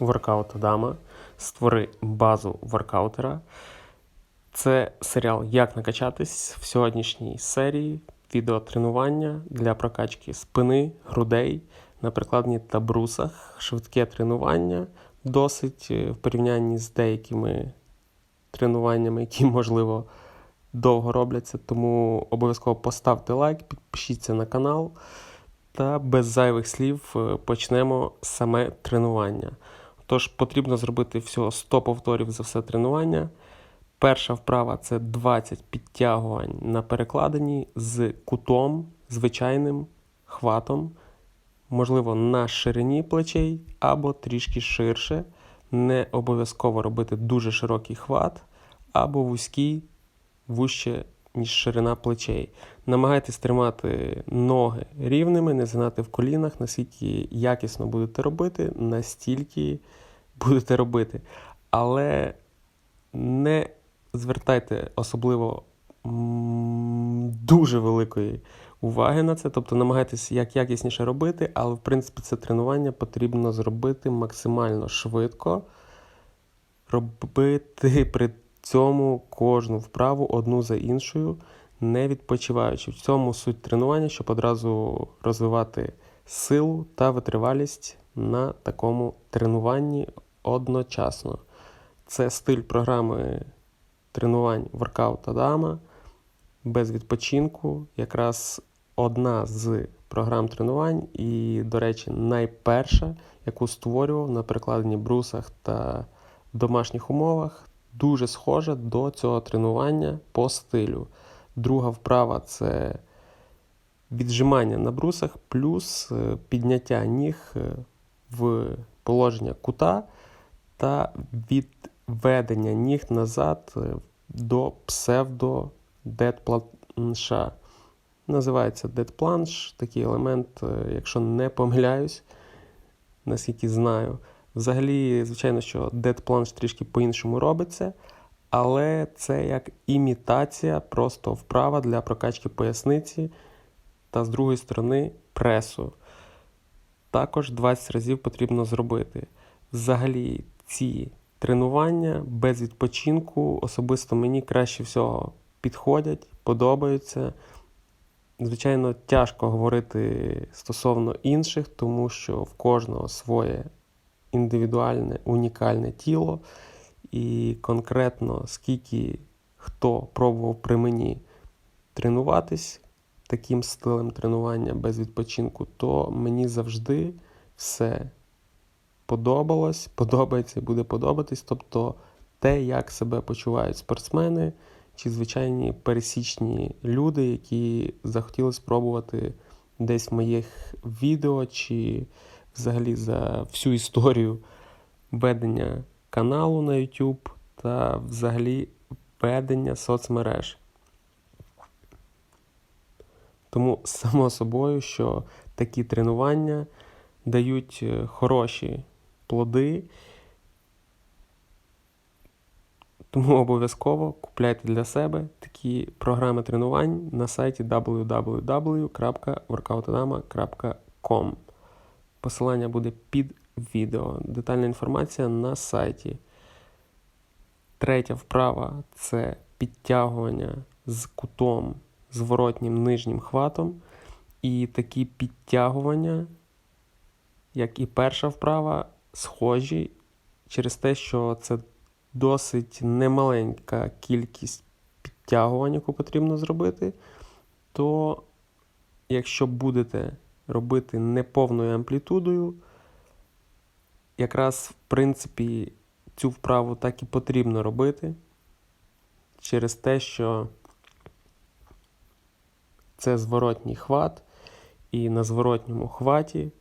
Воркаут Адама. Створи базу воркаутера. Це серіал Як накачатись в сьогоднішній серії відеотренування для прокачки спини, грудей на прикладні та брусах. Швидке тренування досить е, в порівнянні з деякими тренуваннями, які, можливо, довго робляться. Тому обов'язково поставте лайк, підпишіться на канал. Та без зайвих слів е, почнемо саме тренування. Тож потрібно зробити всього 100 повторів за все тренування. Перша вправа це 20 підтягувань на перекладині з кутом, звичайним хватом, можливо, на ширині плечей або трішки ширше. Не обов'язково робити дуже широкий хват або вузький, вужче, ніж ширина плечей. Намагайтесь тримати ноги рівними, не згинати в колінах, наскільки якісно будете робити, настільки будете робити. Але не звертайте особливо дуже великої уваги на це. Тобто намагайтесь як якісніше робити, але в принципі це тренування потрібно зробити максимально швидко, робити при цьому кожну вправу одну за іншою, не відпочиваючи. В цьому суть тренування, щоб одразу розвивати силу та витривалість на такому тренуванні одночасно. Це стиль програми тренувань воркаут Адама без відпочинку. Якраз одна з програм тренувань, і, до речі, найперша, яку створював на перекладенні брусах та домашніх умовах, дуже схожа до цього тренування по стилю. Друга вправа це віджимання на брусах, плюс е, підняття ніг е, в положення кута та відведення ніг назад е, до псевдо дедпланша. Називається дедпланш, такий елемент, якщо не помиляюсь, наскільки знаю. Взагалі, звичайно, що дедпланш трішки по-іншому робиться, але це як імітація, просто вправа для прокачки поясниці та з другої сторони пресу. Також 20 разів потрібно зробити. Взагалі, ці тренування без відпочинку особисто мені краще всього підходять, подобаються. Звичайно, тяжко говорити стосовно інших, тому що в кожного своє індивідуальне, унікальне тіло. І конкретно скільки хто пробував при мені тренуватись таким стилем тренування без відпочинку, то мені завжди все подобалось, подобається і буде подобатись. Тобто те, як себе почувають спортсмени чи звичайні пересічні люди, які захотіли спробувати десь в моїх відео, чи взагалі за всю історію ведення каналу на YouTube та взагалі ведення соцмереж. Тому, само собою, що такі тренування дають е, хороші плоди. Тому обов'язково купляйте для себе такі програми тренувань на сайті www.workoutadama.com. Посилання буде під відео. Детальна інформація на сайті. Третя вправа це підтягування з кутом зворотнім нижнім хватом. І такі підтягування, як і перша вправа, схожі через те, що це досить немаленька кількість підтягувань, яку потрібно зробити, то якщо будете робити неповною амплітудою, якраз в принципі цю вправу так і потрібно робити через те, що це зворотній хват, і на зворотньому хваті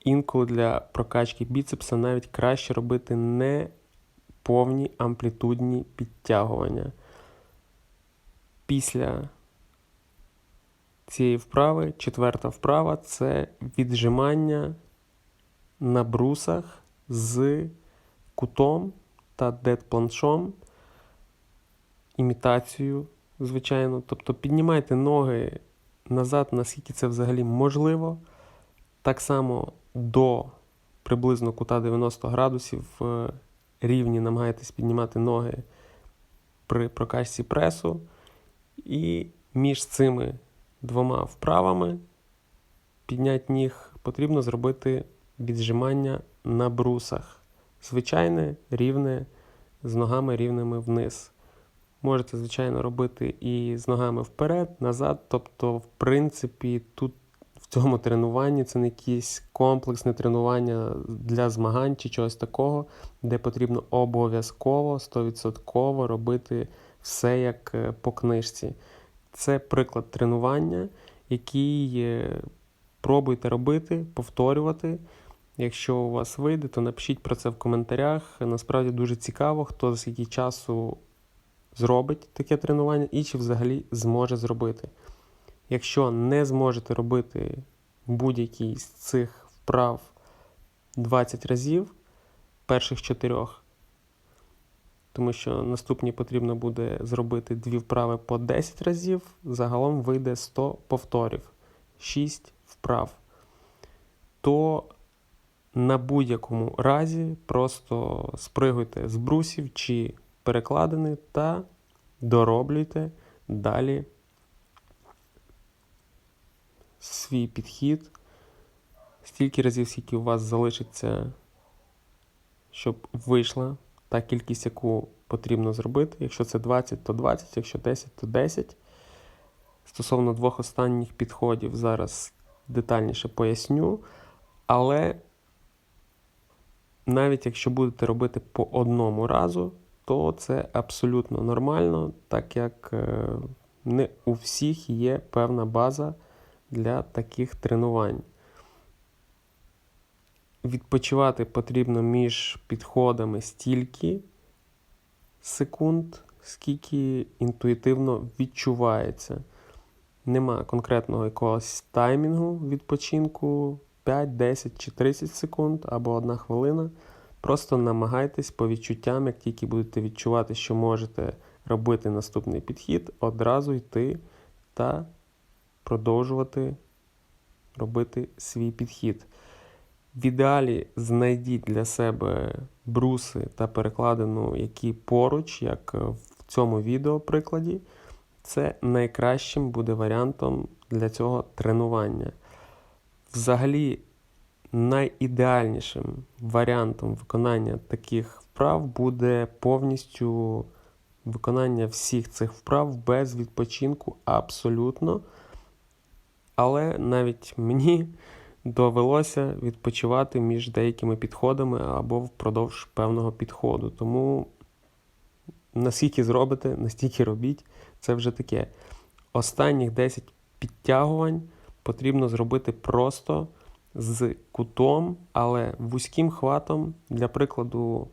інколи для прокачки біцепса навіть краще робити не повні амплітудні підтягування. Після цієї вправи, четверта вправа це віджимання на брусах з кутом та дедпланшом, імітацією, звичайно. Тобто піднімайте ноги назад, наскільки це взагалі можливо. Так само до приблизно кута 90 градусів е, рівні намагаєтесь піднімати ноги при прокачці пресу. І між цими двома вправами підняти ніг потрібно зробити віджимання на брусах. Звичайне, рівне, з ногами рівними вниз. Можете, звичайно, робити і з ногами вперед, назад. Тобто, в принципі, тут в цьому тренуванні це не якесь комплексне тренування для змагань чи чогось такого, де потрібно обов'язково 100% робити все як е, по книжці. Це приклад тренування, який е, пробуйте робити, повторювати. Якщо у вас вийде, то напишіть про це в коментарях. Насправді дуже цікаво, хто за скільки часу зробить таке тренування і чи взагалі зможе зробити. Якщо не зможете робити будь-який з цих вправ 20 разів, перших чотирьох, тому що наступні потрібно буде зробити дві вправи по 10 разів, загалом вийде 100 повторів, 6 вправ, то на будь-якому разі просто спригуйте з брусів чи перекладини та дороблюйте далі свій підхід. Стільки разів, скільки у вас залишиться, щоб вийшла та кількість, яку потрібно зробити. Якщо це 20, то 20, якщо 10, то 10. Стосовно двох останніх підходів, зараз детальніше поясню. Але навіть якщо будете робити по одному разу, то це абсолютно нормально, так як е, не у всіх є певна база для таких тренувань. Відпочивати потрібно між підходами стільки секунд, скільки інтуїтивно відчувається. Нема конкретного якогось таймінгу відпочинку 5, 10 чи 30 секунд або 1 хвилина. Просто намагайтесь по відчуттям, як тільки будете відчувати, що можете робити наступний підхід, одразу йти та продовжувати робити свій підхід. В ідеалі знайдіть для себе бруси та перекладину, які поруч, як в цьому відео прикладі, це найкращим буде варіантом для цього тренування. Взагалі, найідеальнішим варіантом виконання таких вправ буде повністю виконання всіх цих вправ без відпочинку абсолютно. Але навіть мені довелося відпочивати між деякими підходами або впродовж певного підходу. Тому наскільки зробите, настільки робіть, це вже таке. Останніх 10 підтягувань потрібно зробити просто з кутом, але вузьким хватом, для прикладу,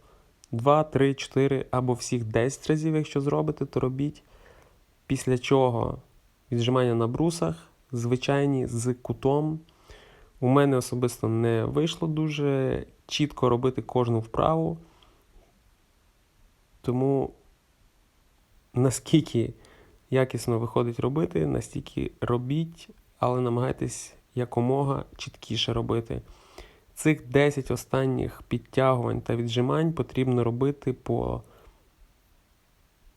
2, 3, 4 або всіх 10 разів, якщо зробите, то робіть. Після чого віджимання на брусах, звичайні з кутом. У мене особисто не вийшло дуже чітко робити кожну вправу. Тому наскільки якісно виходить робити, настільки робіть, але намагайтесь якомога чіткіше робити. Цих 10 останніх підтягувань та віджимань потрібно робити по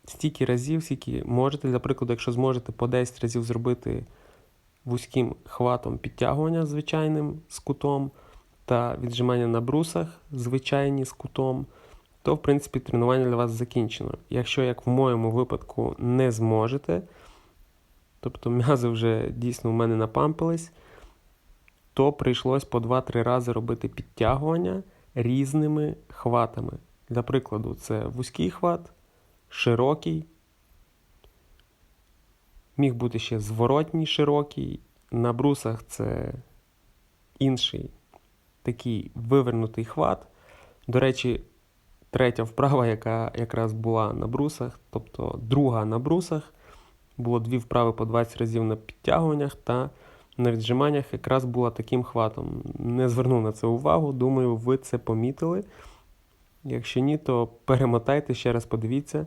стільки разів, скільки можете. Для прикладу, якщо зможете по 10 разів зробити вузьким хватом підтягування звичайним з кутом та віджимання на брусах звичайні з кутом, то, в принципі, тренування для вас закінчено. Якщо, як в моєму випадку, не зможете, тобто м'язи вже дійсно у мене напампились, то прийшлось по 2-3 рази робити підтягування різними хватами. Для прикладу, це вузький хват, широкий. Міг бути ще зворотній широкий. На брусах це інший такий вивернутий хват. До речі, третя вправа, яка якраз була на брусах, тобто друга на брусах, було дві вправи по 20 разів на підтягуваннях та на віджиманнях якраз була таким хватом. Не звернув на це увагу, думаю, ви це помітили. Якщо ні, то перемотайте, ще раз подивіться.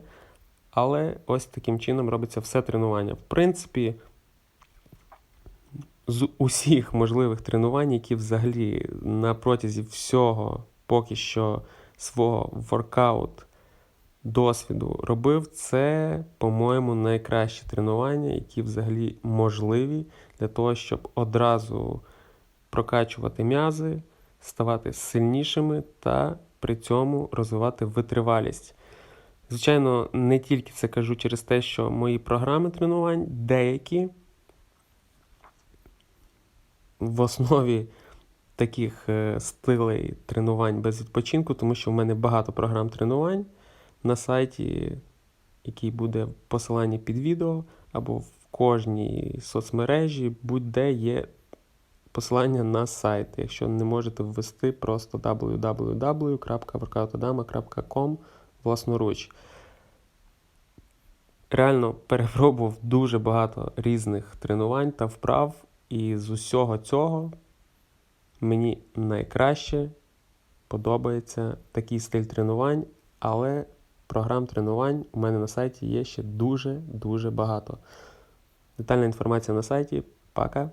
Але ось таким чином робиться все тренування. В принципі, з усіх можливих тренувань, які взагалі на протязі всього поки що свого воркаут досвіду робив, це, по-моєму, найкращі тренування, які взагалі можливі для того, щоб одразу прокачувати м'язи, ставати сильнішими та при цьому розвивати витривалість. Звичайно, не тільки це кажу через те, що мої програми тренувань деякі в основі таких е, стилей тренувань без відпочинку, тому що в мене багато програм тренувань на сайті, який буде в посиланні під відео, або в кожній соцмережі, будь-де є посилання на сайт. Якщо не можете ввести просто www.workoutodama.com власноруч. Реально перепробував дуже багато різних тренувань та вправ, і з усього цього мені найкраще подобається такий стиль тренувань, але програм тренувань у мене на сайті є ще дуже-дуже багато. Детальна інформація на сайті. Пока!